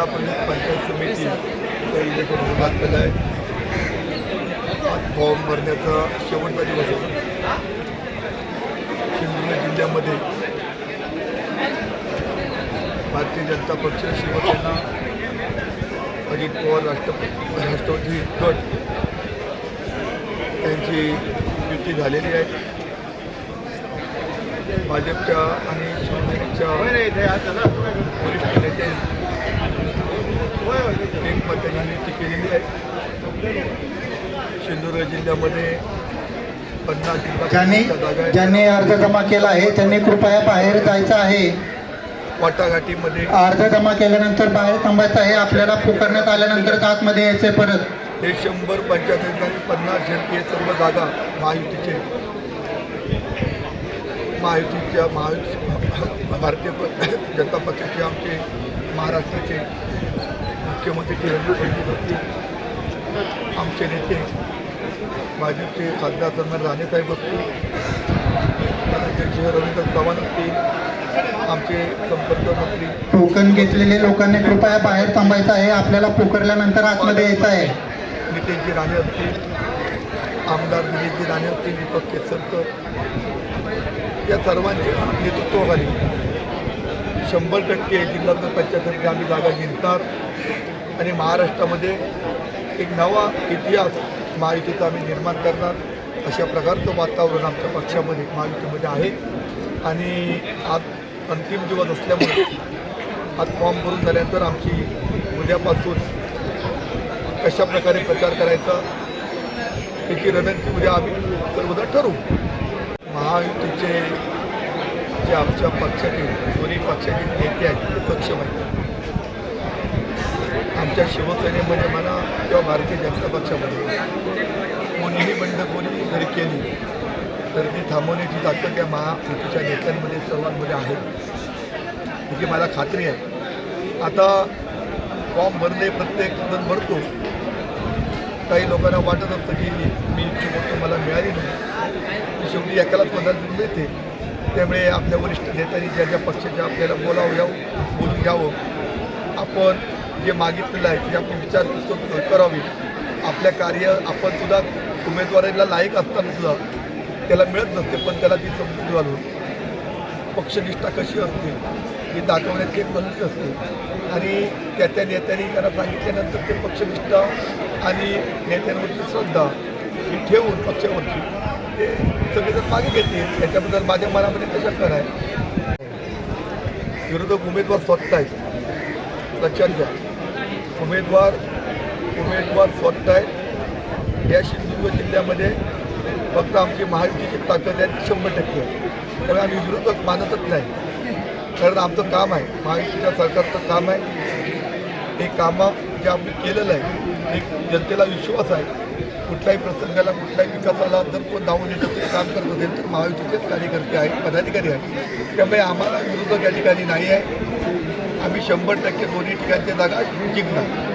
जिल्हा परिषद पंचायत समिती इलेक्शन घातलेलं आहे आज फॉर्म भरण्याचा शेवटचा दिवस आहे. सिंधुदुर्ग जिल्ह्यामध्ये भारतीय जनता पक्ष शिवसेना अजित पवार राष्ट्र राष्ट्रवादी गट त्यांची युती झालेली आहे. भाजपच्या आणि शिवसेनेच्या वरिष्ठ एकमताने युती केलेली आहे. सिंधुदुर्ग जिल्ह्यामध्ये पन्नास ज्यांनी. ज्यांनी अर्ज जमा केला आहे त्यांनी कृपया बाहेर जायचं आहे. वाटाघाटीमध्ये अर्ज जमा केल्यानंतर बाहेर थांबायचं आहे. आपल्याला पुकारण्यात आल्यानंतर आतमध्ये यायचे परत. हे शंभर आणि पन्नास हे सर्व जागा महायुतीचे. महायुतीच्या महायुती भारतीय जनता पक्षाचे आमचे महाराष्ट्राचे मुख्यमंत्री देवेंद्र फडणवीस असतील आमचे नेते भाजपचे खासदार सन्मान राणेसाहेब असतील रवींद्र चव्हाण असतील आमचे संपर्क मंत्री. टोकन घेतलेले लोकांनी कृपया बाहेर थांबायचं आहे. आपल्याला पुकारल्यानंतर आतमध्ये यायचं आहे. नितेशजी राणे असतील आमदार दिलीपजी राणे असतील दीपक केसरकर. या सर्वांच्या नेतृत्वाखाली शंभर टक्के जिल्हा पंचायत आम्ही जागा जिंकणार. आणि महाराष्ट्रामध्ये एक नवा इतिहास महायुतीचा आम्ही निर्माण करणार अशा प्रकारचं वातावरण आमच्या पक्षामध्ये महायुतीमध्ये आहे. आणि आज अंतिम दिवस असल्यामुळे आज फॉर्म भरून झाल्यानंतर आमची उद्यापासून कशा प्रकारे प्रचार करायचा त्याची रणनीती उद्या आम्ही सर्वजण ठरवू. महायुतीचे जे आमच्या पक्षातील दोन्ही पक्षातील नेते आहेत ते सक्षम आहेत आमच्या शिवसेनेमध्ये म्हणा किंवा भारतीय जनता पक्षामध्ये कोणीही बंडखोरी जरी केली तर ती थांबवण्याची ताकद त्या महायुतीच्या नेत्यांमध्ये सर्वांमध्ये आहे ही मला खात्री आहे. आता फॉर्म भरले प्रत्येक जण भरतो. काही लोकांना वाटत असतं की मी इच्छुक होतो मला मिळाली नाही. शेवटी एकालाच मतदान मिळते त्यामुळे आपल्या वरिष्ठ नेत्यांनी ज्या ज्या पक्षाच्या आपल्याला बोलावं यावं बोलून घ्यावं. आपण जे मागितलेलं आहे ते आपण विचारपूस करावी. आपल्या कार्य आपण सुद्धा उमेदवारीला लायक असताना सुद्धा त्याला मिळत नसते पण त्याला ती समजून घालून पक्षनिष्ठा कशी असते ही दाखवण्याची एक संधी असते. आणि त्या त्या नेत्यांनी त्यांना सांगितल्यानंतर ते पक्षनिष्ठा आणि नेत्यांवरची श्रद्धा ही ठेवून पक्षावरची ते सगळेजण मागे घेतील. त्याच्याबद्दल माझ्या मनामध्ये कशा आहे? विरोधक उमेदवार स्वतः आहेत. लक्षात घ्या. उमेदवार उमेदवार स्वतः आहेत. या सिंधुदुर्ग जिल्ह्यामध्ये फक्त आमची महायुतीची ताकद आहे ती शंभर टक्के आहे. त्यामुळे आम्ही विरोधक मानतच नाही. कारण आमचं काम आहे महायुतीच्या सरकारचं काम आहे. हे कामं जे आम्ही केलेलं आहे एक जनतेला विश्वास आहे. कुठल्याही प्रसंगाला कुठल्याही विकासाला जर कोण धावून येतं ते काम करत असेल तर महायुतीचेच कार्यकर्ते आहेत पदाधिकारी आहेत. त्यामुळे आम्हाला विरोधक या ठिकाणी नाही आहे. आम्ही शंभर टक्के दोन्ही ठिकाणच्या जागा जिंकणार.